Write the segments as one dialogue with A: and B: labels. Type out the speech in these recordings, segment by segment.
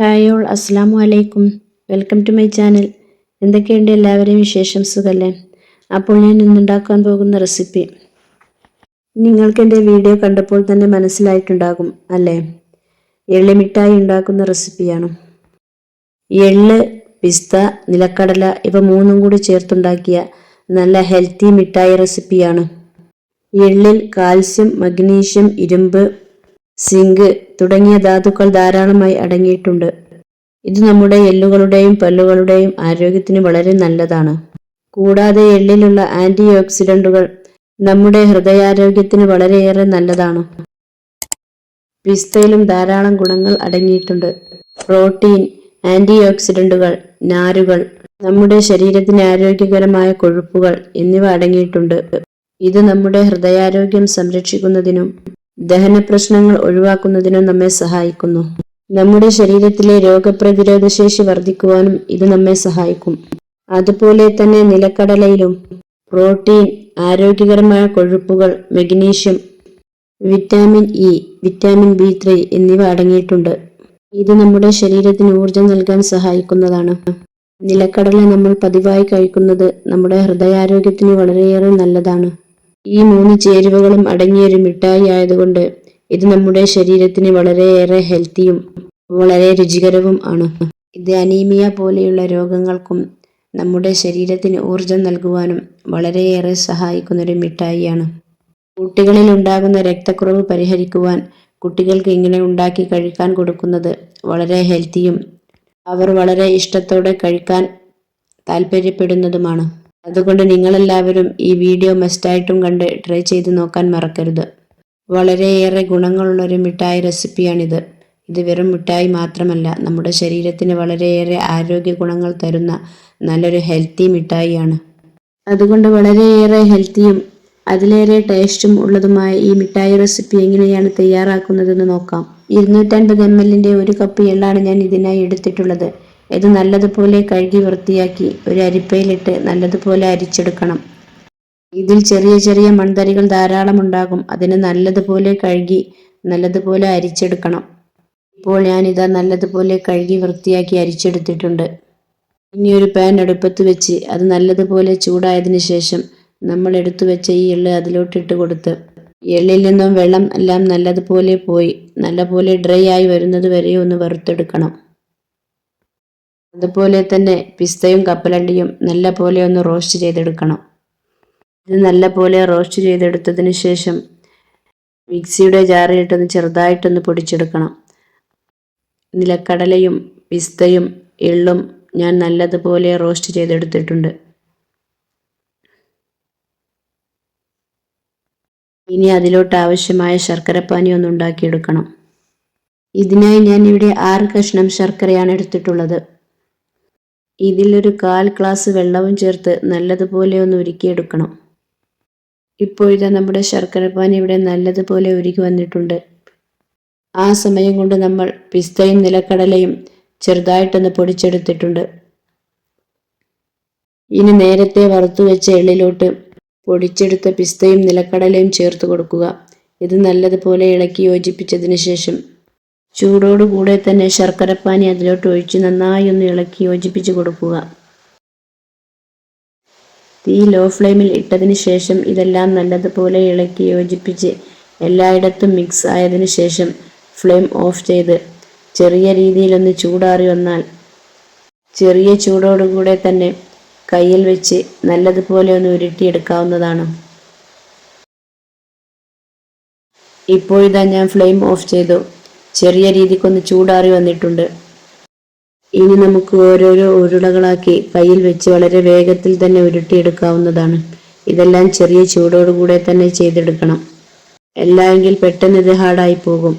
A: Hi all അസ്സാം വലൈക്കും welcome to my channel. എന്തൊക്കെയുണ്ട് എല്ലാവരെയും വിശേഷം? സുഖല്ലേ? അപ്പോൾ ഞാൻ ഇന്നുണ്ടാക്കാൻ പോകുന്ന റെസിപ്പി. നിങ്ങൾക്ക് എന്റെ വീഡിയോ കണ്ടപ്പോൾ തന്നെ മനസ്സിലായിട്ടുണ്ടാകും അല്ലേ? എള്ളി മിഠായി ഉണ്ടാക്കുന്ന റെസിപ്പിയാണ്. എള്ള് പിസ്ത നിലക്കടല ഇവ മൂന്നും കൂടി ചേർത്തുണ്ടാക്കിയ നല്ല ഹെൽത്തി മിഠായി റെസിപ്പിയാണ്. എള്ളിൽ കാൽസ്യം മഗ്നീഷ്യം ഇരുമ്പ് സിങ്ക് തുടങ്ങിയ ധാതുക്കൾ ധാരാളമായി അടങ്ങിയിട്ടുണ്ട്. ഇത് നമ്മുടെ എല്ലുകളുടെയും പല്ലുകളുടെയും ആരോഗ്യത്തിന് വളരെ നല്ലതാണ്. കൂടാതെ എള്ളിലുള്ള ആന്റി ഓക്സിഡന്റുകൾ നമ്മുടെ ഹൃദയാരോഗ്യത്തിന് വളരെയേറെ നല്ലതാണ്. പിസ്തയിലും ധാരാളം ഗുണങ്ങൾ അടങ്ങിയിട്ടുണ്ട്. പ്രോട്ടീൻ ആന്റി ഓക്സിഡന്റുകൾ നാരുകൾ നമ്മുടെ ശരീരത്തിന് ആരോഗ്യകരമായ കൊഴുപ്പുകൾ എന്നിവ അടങ്ങിയിട്ടുണ്ട്. ഇത് നമ്മുടെ ഹൃദയാരോഗ്യം സംരക്ഷിക്കുന്നതിനും ദഹന പ്രശ്നങ്ങൾ ഒഴിവാക്കുന്നതിനും നമ്മെ സഹായിക്കുന്നു. നമ്മുടെ ശരീരത്തിലെ രോഗപ്രതിരോധ ശേഷി വർദ്ധിക്കുവാനും ഇത് നമ്മെ സഹായിക്കും. അതുപോലെ തന്നെ നിലക്കടലയിലും പ്രോട്ടീൻ ആരോഗ്യകരമായ കൊഴുപ്പുകൾ magnesium vitamin E vitamin B three എന്നിവ അടങ്ങിയിട്ടുണ്ട്. ഇത് നമ്മുടെ ശരീരത്തിന് ഊർജം നൽകാൻ സഹായിക്കുന്നതാണ്. നിലക്കടല നമ്മൾ പതിവായി കഴിക്കുന്നത് നമ്മുടെ ഹൃദയാരോഗ്യത്തിന് വളരെയേറെ നല്ലതാണ്. ഈ മൂന്ന് ചേരുവകളും അടങ്ങിയ അടങ്ങിയൊരു മിഠായി ആയതുകൊണ്ട് ഇത് നമ്മുടെ ശരീരത്തിന് വളരെയേറെ ഹെൽത്തിയും വളരെ രുചികരവും ആണ്. ഇത് അനീമിയ പോലെയുള്ള രോഗങ്ങൾക്കും നമ്മുടെ ശരീരത്തിന് ഊർജം നൽകുവാനും വളരെയേറെ സഹായിക്കുന്നൊരു മിഠായിയാണ്. കുട്ടികളിൽ ഉണ്ടാകുന്ന രക്തക്കുറവ് പരിഹരിക്കുവാൻ കുട്ടികൾക്ക് ഇങ്ങനെ ഉണ്ടാക്കി കഴിക്കാൻ കൊടുക്കുന്നത് വളരെ ഹെൽത്തിയും അവർ വളരെ ഇഷ്ടത്തോടെ കഴിക്കാൻ താല്പര്യപ്പെടുന്നതുമാണ്. അതുകൊണ്ട് നിങ്ങളെല്ലാവരും ഈ വീഡിയോ മസ്റ്റായിട്ടും കണ്ട് ട്രൈ ചെയ്ത് നോക്കാൻ മറക്കരുത്. വളരെയേറെ ഗുണങ്ങളുള്ളൊരു മിഠായി റെസിപ്പിയാണിത്. ഇത് വെറും മിഠായി മാത്രമല്ല നമ്മുടെ ശരീരത്തിന് വളരെയേറെ ആരോഗ്യ ഗുണങ്ങൾ തരുന്ന നല്ലൊരു ഹെൽത്തി മിഠായിയാണ്. അതുകൊണ്ട് വളരെയേറെ ഹെൽത്തിയും അതിലേറെ ടേസ്റ്റും ഉള്ളതുമായ ഈ മിഠായി റെസിപ്പി എങ്ങനെയാണ് തയ്യാറാക്കുന്നതെന്ന് നോക്കാം. ഇരുന്നൂറ്റൻപത് എം എല്ലിന്റെ ഒരു കപ്പ് എള്ളാണ് ഞാൻ ഇതിനായി എടുത്തിട്ടുള്ളത്. ഇത് നല്ലതുപോലെ കഴുകി വൃത്തിയാക്കി ഒരു അരിപ്പയിലിട്ട് നല്ലതുപോലെ അരിച്ചെടുക്കണം. ഇതിൽ ചെറിയ ചെറിയ മൺതരികൾ ധാരാളം ഉണ്ടാകും. അതിന് നല്ലതുപോലെ കഴുകി നല്ലതുപോലെ അരിച്ചെടുക്കണം. ഇപ്പോൾ ഞാൻ ഞാനിതാ നല്ലതുപോലെ കഴുകി വൃത്തിയാക്കി അരിച്ചെടുത്തിട്ടുണ്ട്. ഇനി ഒരു പാൻ അടുപ്പത്ത് വെച്ച് അത് നല്ലതുപോലെ ചൂടായതിനു ശേഷം നമ്മൾ എടുത്തു വെച്ച ഈ എള്ള് അതിലോട്ടിട്ട് കൊടുത്ത് എള്ളിൽ നിന്നും വെള്ളം എല്ലാം നല്ലതുപോലെ പോയി. നല്ലപോലെ ഡ്രൈ ആയി വരുന്നത് വരെ ഒന്ന് വറുത്തെടുക്കണം. അതുപോലെ തന്നെ പിസ്തയും കപ്പലണ്ടിയും നല്ല പോലെ ഒന്ന് റോസ്റ്റ് ചെയ്തെടുക്കണം. ഇത് നല്ല പോലെ റോസ്റ്റ് ചെയ്തെടുത്തതിന് ശേഷം മിക്സിയുടെ ജാറിലിട്ടൊന്ന് ചെറുതായിട്ടൊന്ന് പൊടിച്ചെടുക്കണം. നിലക്കടലയും പിസ്തയും എള്ളും ഞാൻ നല്ലതുപോലെ റോസ്റ്റ് ചെയ്തെടുത്തിട്ടുണ്ട്. ഇനി അതിലോട്ട് ആവശ്യമായ ശർക്കരപ്പാനി ഒന്ന് ഉണ്ടാക്കിയെടുക്കണം. ഇതിനായി ഞാൻ ഇവിടെ ആറ് കഷ്ണം ശർക്കരയാണ് എടുത്തിട്ടുള്ളത്. ഇതിലൊരു കാൽ ഗ്ലാസ് വെള്ളവും ചേർത്ത് നല്ലതുപോലെ ഒന്ന് ഉരുക്കിയെടുക്കണം. ഇപ്പോഴിതാ നമ്മുടെ ശർക്കരപ്പാനി ഇവിടെ നല്ലതുപോലെ ഉരുക്കി വന്നിട്ടുണ്ട്. ആ സമയം കൊണ്ട് നമ്മൾ പിസ്തയും നിലക്കടലയും ചെറുതായിട്ടൊന്ന് പൊടിച്ചെടുത്തിട്ടുണ്ട്. ഇനി നേരത്തെ വറുത്തു വെച്ച എള്ളിലോട്ട് പൊടിച്ചെടുത്ത പിസ്തയും നിലക്കടലയും ചേർത്ത് കൊടുക്കുക. ഇത് നല്ലതുപോലെ ഇളക്കി യോജിപ്പിച്ചതിന് ശേഷം ചൂടോടുകൂടെ തന്നെ ശർക്കരപ്പാനി അതിലോട്ട് ഒഴിച്ച് നന്നായി ഒന്ന് ഇളക്കി യോജിപ്പിച്ച് കൊടുക്കുക. തീ ലോ ഫ്ലെയിമിൽ ഇട്ടതിന് ശേഷം ഇതെല്ലാം നല്ലതുപോലെ ഇളക്കി യോജിപ്പിച്ച് എല്ലായിടത്തും മിക്സ് ആയതിനു ശേഷം ഫ്ലെയിം ഓഫ് ചെയ്ത് ചെറിയ രീതിയിലൊന്ന് ചൂടാറി വന്നാൽ ചെറിയ ചൂടോടുകൂടെ തന്നെ കയ്യിൽ വെച്ച് നല്ലതുപോലെ ഒന്ന് ഉരുട്ടിയെടുക്കാവുന്നതാണ്. ഇപ്പോഴിതാ ഞാൻ ഫ്ലെയിം ഓഫ് ചെയ്തു. ചെറിയ രീതിക്കൊന്ന് ചൂടാറി വന്നിട്ടുണ്ട്. ഇനി നമുക്ക് ഓരോരോ ഉരുളകളാക്കി കയ്യിൽ വെച്ച് വളരെ വേഗത്തിൽ തന്നെ ഉരുട്ടിയെടുക്കാവുന്നതാണ്. ഇതെല്ലാം ചെറിയ ചൂടോടുകൂടെ തന്നെ ചെയ്തെടുക്കണം. എല്ലാമെങ്കിൽ പെട്ടെന്ന് ഇത് ഹാർഡായി പോകും.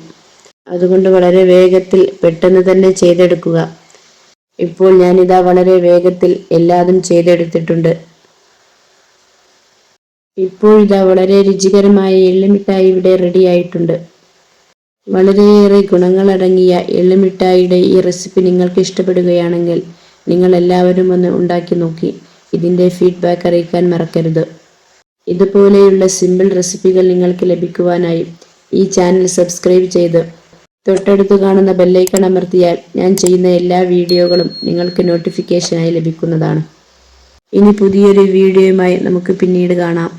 A: അതുകൊണ്ട് വളരെ വേഗത്തിൽ പെട്ടെന്ന് തന്നെ ചെയ്തെടുക്കുക. ഇപ്പോൾ ഞാനിതാ വളരെ വേഗത്തിൽ എല്ലാതും ചെയ്തെടുത്തിട്ടുണ്ട്. ഇപ്പോൾ ഇതാ വളരെ രുചികരമായ എള്ളിമിട്ടായി ഇവിടെ റെഡി ആയിട്ടുണ്ട്. വളരെയേറെ ഗുണങ്ങളടങ്ങിയ എള്ളുമിഠായിയുടെ ഈ റെസിപ്പി നിങ്ങൾക്ക് ഇഷ്ടപ്പെടുകയാണെങ്കിൽ നിങ്ങൾ എല്ലാവരും ഒന്ന് ഉണ്ടാക്കി നോക്കി. ഇതിന്റെ ഫീഡ്ബാക്ക് അറിയിക്കാൻ മറക്കരുത്. ഇതുപോലെയുള്ള സിമ്പിൾ റെസിപ്പികൾ നിങ്ങൾക്ക് ലഭിക്കുവാനായി ഈ ചാനൽ സബ്സ്ക്രൈബ് ചെയ്ത് തൊട്ടടുത്ത് കാണുന്ന ബെല്ലൈക്കൺ അമർത്തിയാൽ ഞാൻ ചെയ്യുന്ന എല്ലാ വീഡിയോകളും നിങ്ങൾക്ക് നോട്ടിഫിക്കേഷനായി ലഭിക്കുന്നതാണ്. ഇനി പുതിയൊരു വീഡിയോയുമായി നമുക്ക് പിന്നീട് കാണാം.